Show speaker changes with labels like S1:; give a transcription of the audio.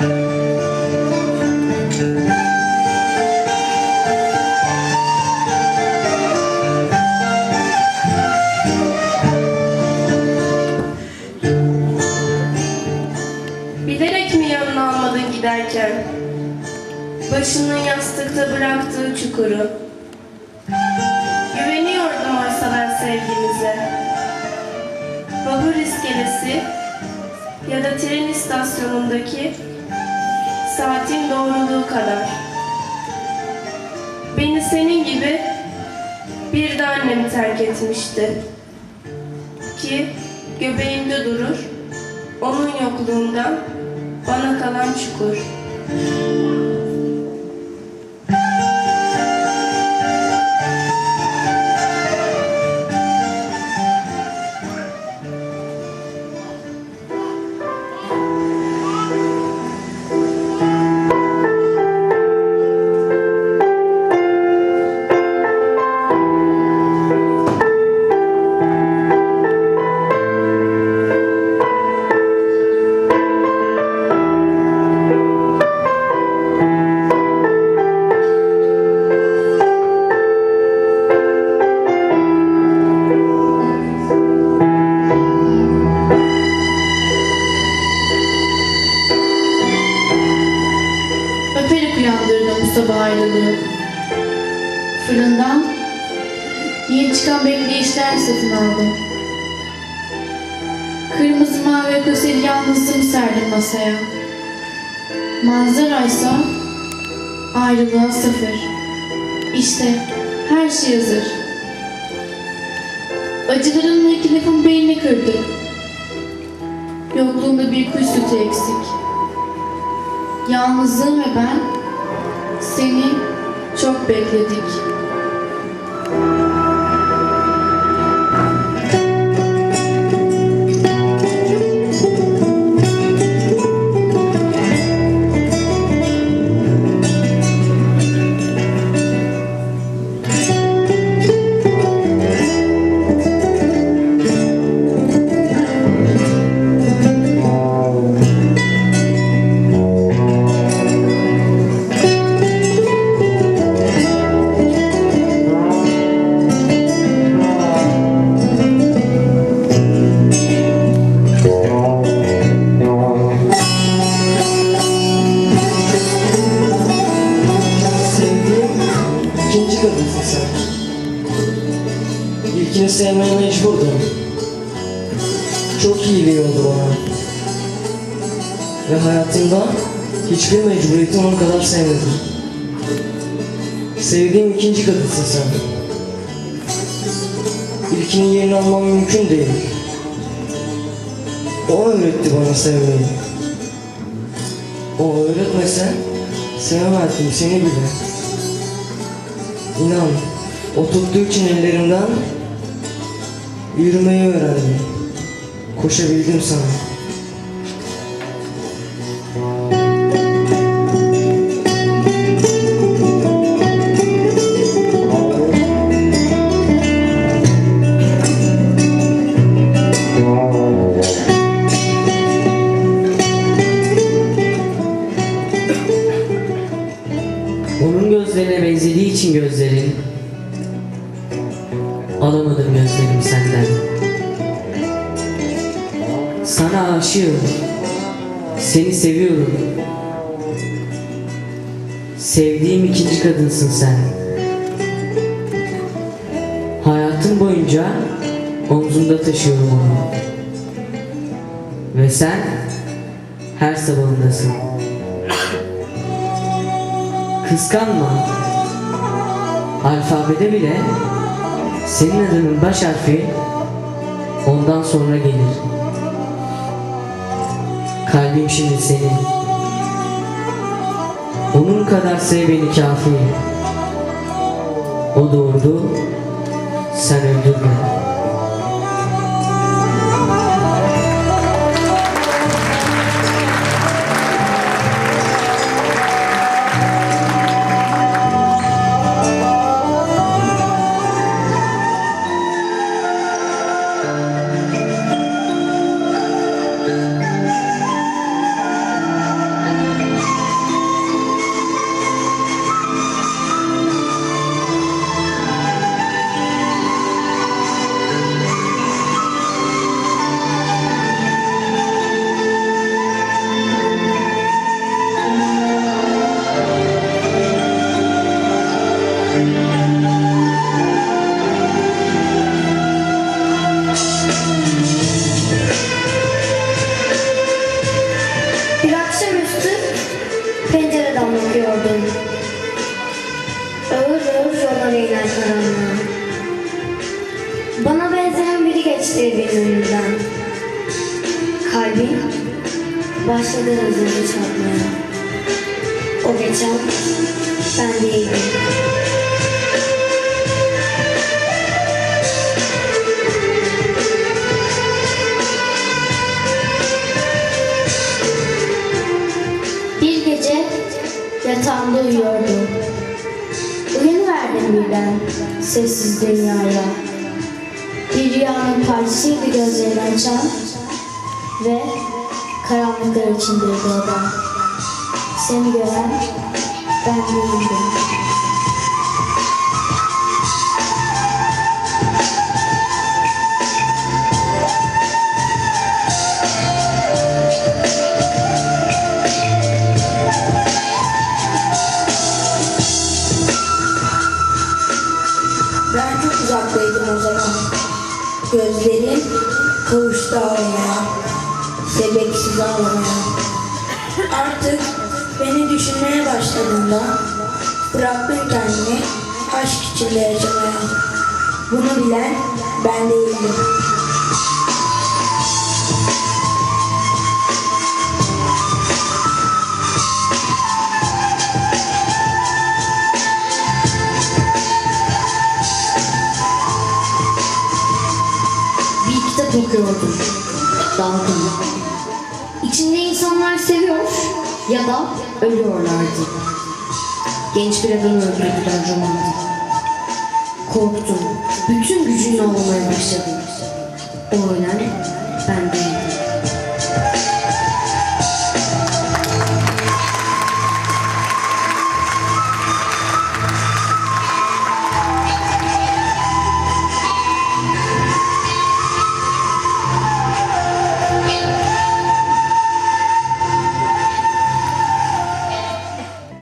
S1: Bilerek mi yanına almadın giderken? Başının yastıkta bıraktığı çukuru. Güveniyordum oysa ben sevgimize. Vapur iskelesi ya da tren istasyonundaki saatin doğruluğu kadar. Beni senin gibi bir de annem terk etmişti. Ki göbeğimde durur, onun yokluğunda bana kalan çukur.
S2: Sabah ayrılığı. Fırından yeni çıkan bekleyişler satın aldım. Kırmızı mavi köseli yalnızlığımı serdim masaya. Manzaraysa ayrılığa sıfır. İşte her şey hazır. Acılarımla iki lafın beynini kırdık. Yokluğumda bir kuş sütü eksik. Yalnızlığım ve ben seni çok bekledik.
S3: Çok iyiliği oldu bana. Ve hayatımda hiçbir mecburiyeti onun kadar sevmedim. Sevdiğim ikinci kadınsın sen. İlkinin yerini almam mümkün değil. O öğretti bana sevmeyi. O öğretmese sevemezdim seni bile. İnan, o tuttuğu için ellerimden yürümeyi öğrendim. Koşabildim sana.
S4: Onun gözlerine benzediği için gözlerin Alamadım gözlerimi senden Sana aşığım. Seni seviyorum. Sevdiğim ikinci kadınsın sen. Hayatım boyunca omzumda taşıyorum onu. Ve sen her sabahındasın. Kıskanma. Alfabede bile senin adının baş harfi ondan sonra gelir. Kalbim şimdi senin. Onun kadar sev beni kafi. O doğurdu, sen öldürme.
S5: Başladı hızlıca çarpmaya. O geçen ben değildim. Bir gece yatağımda uyuyordum. Uyanıverdim birden sessiz dünyaya. Bir rüyanın parçasıydı gözlerimi açan ve karanlıklar içindeydi odam. Seni gören ben değildim.
S6: Ben çok uzaktaydım o zaman. Gözlerim kavuştu ağlamaya. Sebeksiz ağlamaya. Artık beni düşünmeye başladığında bıraktım kendimi aşk içinde yaşamaya. Bunu bilen ben değildim.
S7: Bir kitap okuyordum. Dalgın. İnsanlar seviyor ya da ölüyorlardı. Genç bir adamı öldürdüler romanda. Korktum. Bütün gücümle ağlamaya başladım. O ölen ben değildim.